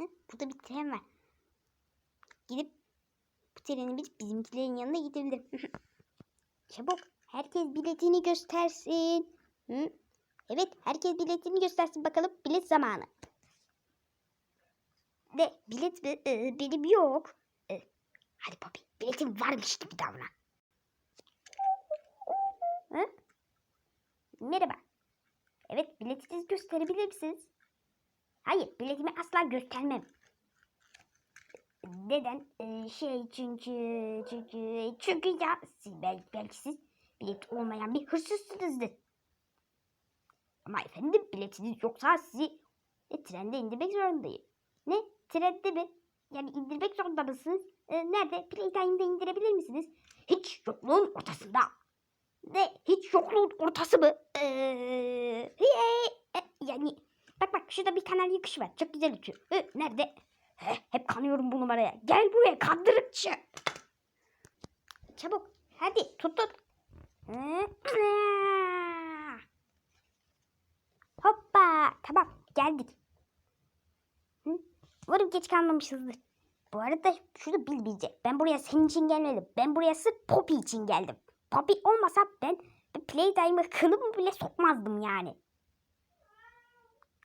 Hı? Burada bir tren var. Gidip bu treni binip bizimkilerin yanına gidebilirim. Çabuk herkes biletini göstersin. Hı? Evet herkes biletini göstersin bakalım bilet zamanı. De bilet? Ee, benim yok. Ee, hadi Poppy biletin varmış gibi davran. Hı? Merhaba. Evet biletinizi gösterebilir misiniz? Hayır biletimi asla göstermem. Neden? Ee, şey çünkü çünkü çünkü ya siz belki, belki siz bilet olmayan bir hırsızsınızdır. Ama efendim biletiniz yoksa sizi e, trende indirmek zorundayım. Ne? Trende mi? Yani indirmek zorunda mısınız? Ee, nerede? Playtime'da indirebilir misiniz? Hiç yokluğun ortasında. Ne? Hiç yokluğun ortası mı? Ee, e, yani bak bak şurada bir kanal yakışı var. Çok güzel uçuyor. Ee, nerede? Heh, hep kanıyorum bu numaraya. Gel buraya kandırıkçı. Çabuk. Hadi tut tut. Hı, Hoppa. Tamam geldik. Hı? Umarım geç kalmamışızdır. Bu arada şunu bil Bilce. Ben buraya senin için gelmedim. Ben buraya sırf Poppy için geldim. Poppy olmasa ben Playtime'ı kılımı bile sokmazdım yani.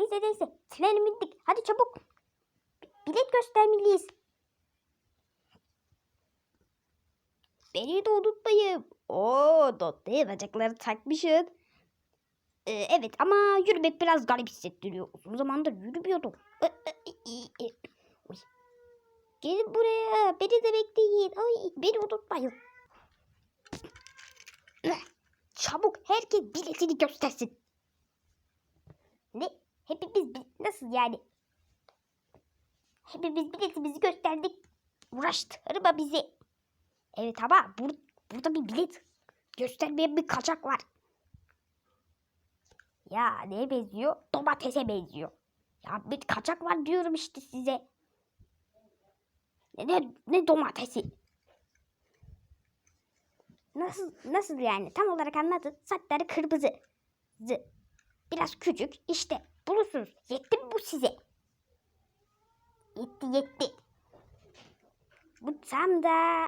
Neyse neyse. Trene bindik. Hadi çabuk. Bilet göstermeliyiz. Beni de unutmayın. Oo, Dotta'ya bacakları takmışsın. Ee, evet ama yürümek biraz garip hissettiriyor. Uzun zamandır yürümüyordum. Ee, e, e, e. Gelin buraya. Beni de bekleyin. Ay, beni unutmayın. Çabuk herkes biletini göstersin. Ne? Hepimiz nasıl yani? Hepimiz biletimizi gösterdik. Uğraştırma bizi. Evet ama bur burada bir bilet göstermeyen bir kaçak var. Ya neye benziyor? Domatese benziyor. Ya bir kaçak var diyorum işte size. Ne, ne, ne domatesi? Nasıl nasıl yani? Tam olarak anladın. Saçları kırmızı. Zı. Biraz küçük. İşte bulursunuz. Yetti mi bu size? Yetti yetti. Bu tam da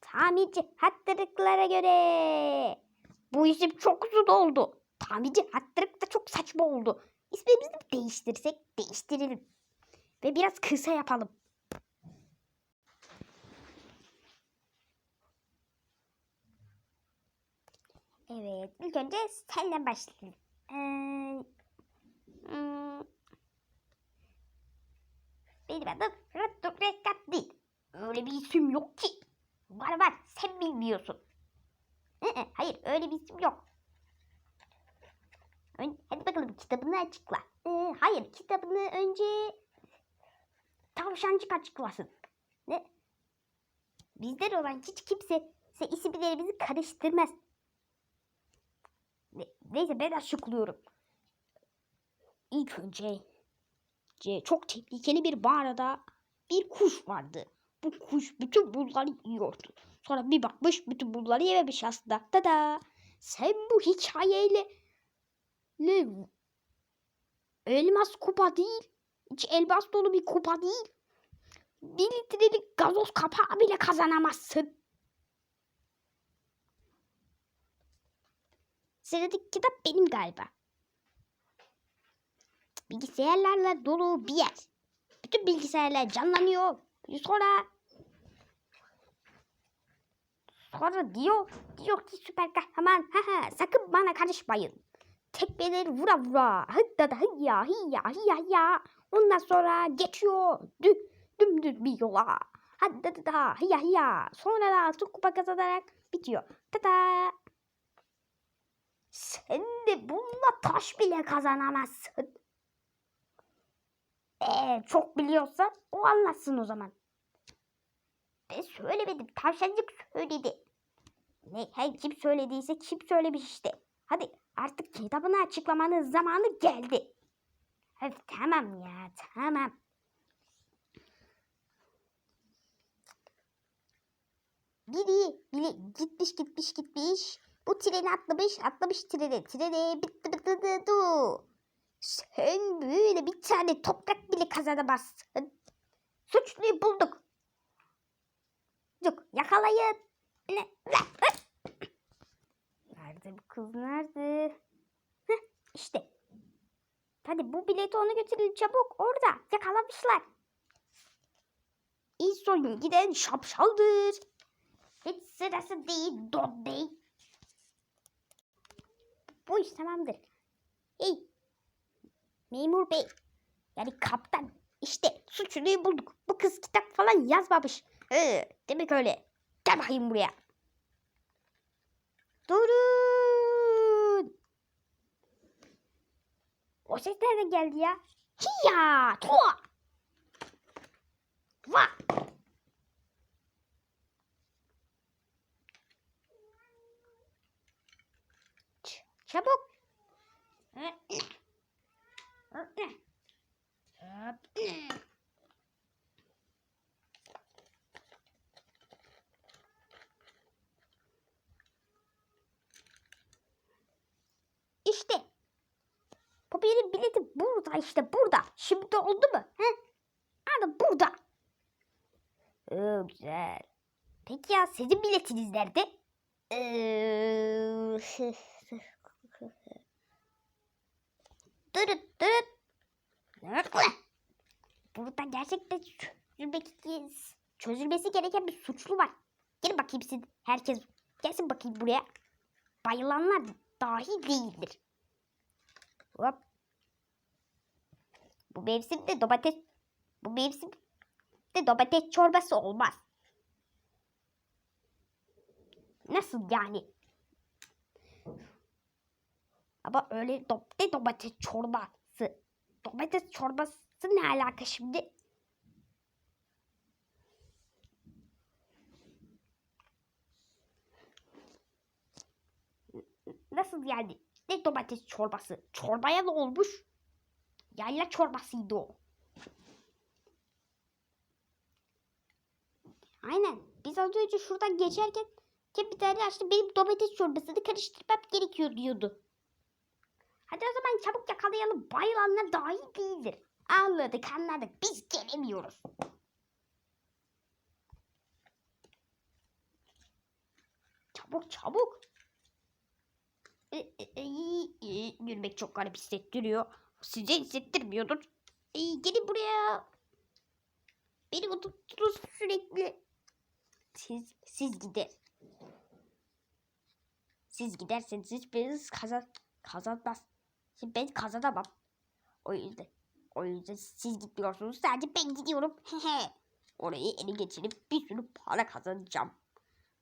Tamirci hattırıklara göre. Bu isim çok uzun oldu. Tamirci hattırık da çok saçma oldu. İsmimizi de değiştirsek değiştirelim. Ve biraz kısa yapalım. Evet, ilk önce senden başlayalım. Ee, hmm, benim adım Rıttuk Rekkat değil. Öyle bir isim yok ki. Var var, sen bilmiyorsun. Hayır, öyle bir isim yok. Hadi bakalım kitabını açıkla. Ee, hayır, kitabını önce tavşancık açıklasın. Ne? Bizler olan hiç kimse ise isimlerimizi karıştırmaz. Ne- neyse ben açıklıyorum. İlk önce ce- çok tehlikeli bir mağarada bir kuş vardı. Bu kuş bütün bunları yiyordu. Sonra bir bakmış bütün bunları yememiş aslında. Tada! Sen bu hikayeyle ne elmas kupa değil. Hiç elmas dolu bir kupa değil. Bir litrelik gazoz kapağı bile kazanamazsın. Sıradaki kitap benim galiba. Bilgisayarlarla dolu bir yer. Bütün bilgisayarlar canlanıyor. Sonra sonra diyor diyor ki süper kahraman ha ha sakın bana karışmayın. Tekmeleri vura vura hıdda da hıyya hıyya hıyya hıyya. Ondan sonra geçiyor dü, dümdüz bir yola. Hadi da da hıyya hıyya. Sonra da altın kupa kazanarak bitiyor. Tada. Sen de bununla taş bile kazanamazsın. Ee, çok biliyorsan o anlatsın o zaman. Ben söylemedim. Tavşancık söyledi. Ne, hey, kim söylediyse kim söylemiş işte. Hadi artık kitabını açıklamanın zamanı geldi. Öf, tamam ya tamam. Biri, biri gitmiş gitmiş gitmiş. Bu treni atlamış, atlamış treni. Treni bitti bitti bitti. Sen böyle bir tane toprak bile kazanamazsın. Suçluyu bulduk. Yok yakalayın. Ne? Nerede bu kız nerede? Heh, işte. Hadi bu bileti ona götürelim çabuk. Orada yakalamışlar. İlk soyun giden şapşaldır. Hiç sırası değil Don Bey. Bu iş tamamdır. Hey. Memur Bey. Yani kaptan. İşte suçluyu bulduk. Bu kız kitap falan yazmamış. Ee, demek öyle. Gel bakayım buraya. Durun. O ses nereden geldi ya? Hiya! Tua! Va! Ç- Çabuk. İşte. Benim biletim burada işte burada. Şimdi oldu mu? He? Ana burada. Oo, güzel. Peki ya sizin biletiniz nerede? Ee, durun durun. Burada gerçekten çözülmesi gereken bir suçlu var. Gelin bakayım siz. Herkes gelsin bakayım buraya. Bayılanlar dahi değildir. Hop. Bu mevsimde domates bu mevsimde domates çorbası olmaz. Nasıl yani? Ama öyle do ne domates çorbası? Domates çorbası ne alaka şimdi? Nasıl yani? Ne domates çorbası? Çorbaya ne olmuş? Yayla çorbasıydı o. Aynen. Biz az önce şuradan geçerken bir tane açtı benim domates çorbasını karıştırmam gerekiyor diyordu. Hadi o zaman çabuk yakalayalım. Bayılanlar dahi değildir. Anladık anladık. Biz gelemiyoruz. Çabuk çabuk. E, e, e, yürümek çok garip hissettiriyor. Size hissettirmiyordur. E, gelin buraya. Beni unuttunuz sürekli. Siz, siz gider. Siz giderseniz hiçbiriniz kazan, kazanmaz. Şimdi ben kazanamam. O yüzden. O yüzden siz gitmiyorsunuz. Sadece ben gidiyorum. Orayı ele geçirip bir sürü para kazanacağım.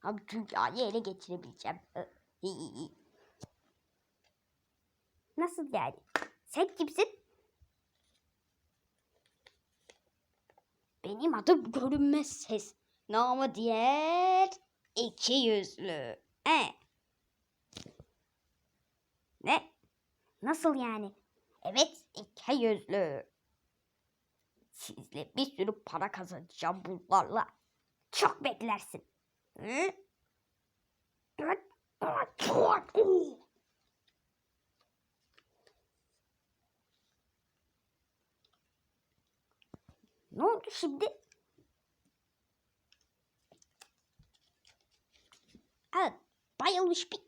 Ama dünyayı ele geçirebileceğim. Nasıl yani? Sen kimsin? Benim adım görünmez ses. Namı diğer iki yüzlü. E. Ne? Nasıl yani? Evet iki yüzlü. Sizle bir sürü para kazanacağım bunlarla. Çok beklersin. Hı? Ne oldu şimdi? Al, bayılmış bir,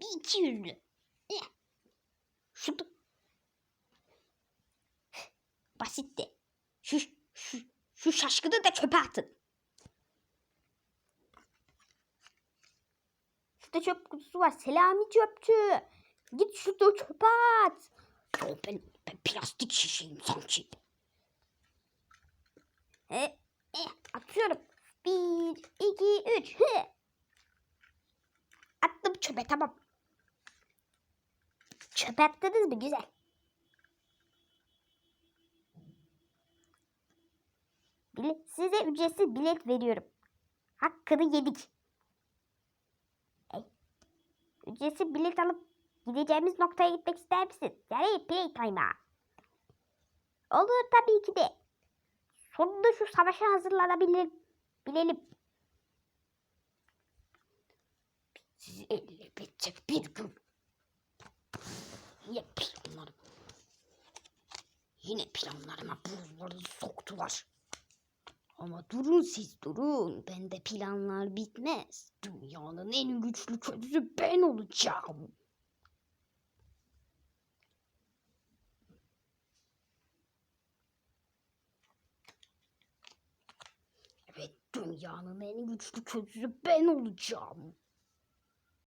bir iki yüzlü. Eh, Şu da- Basitti. Şu, şu, şu şaşkını da çöpe atın. Şurada çöp kutusu var. Selami çöpçü. Git şurada çöpe at. Yo, ben, ben plastik şişeyim sanki. E, e, atıyorum. Bir, iki, üç. He. Attım çöpe tamam. Çöpe attınız mı? Güzel. Bile, size ücretsiz bilet veriyorum. Hakkını yedik. Ey. Ücretsiz bilet alıp gideceğimiz noktaya gitmek ister misin? Yani playtime'a. Olur tabii ki de. Sonunda şu savaşa hazırlanabilir. Bilelim. Elle bitecek bir gün. Yine planlarım. Yine planlarıma burnları soktular. Ama durun siz durun. Bende planlar bitmez. Dünyanın en güçlü kötüsü ben olacağım. Evet dünyanın en güçlü kötüsü ben olacağım.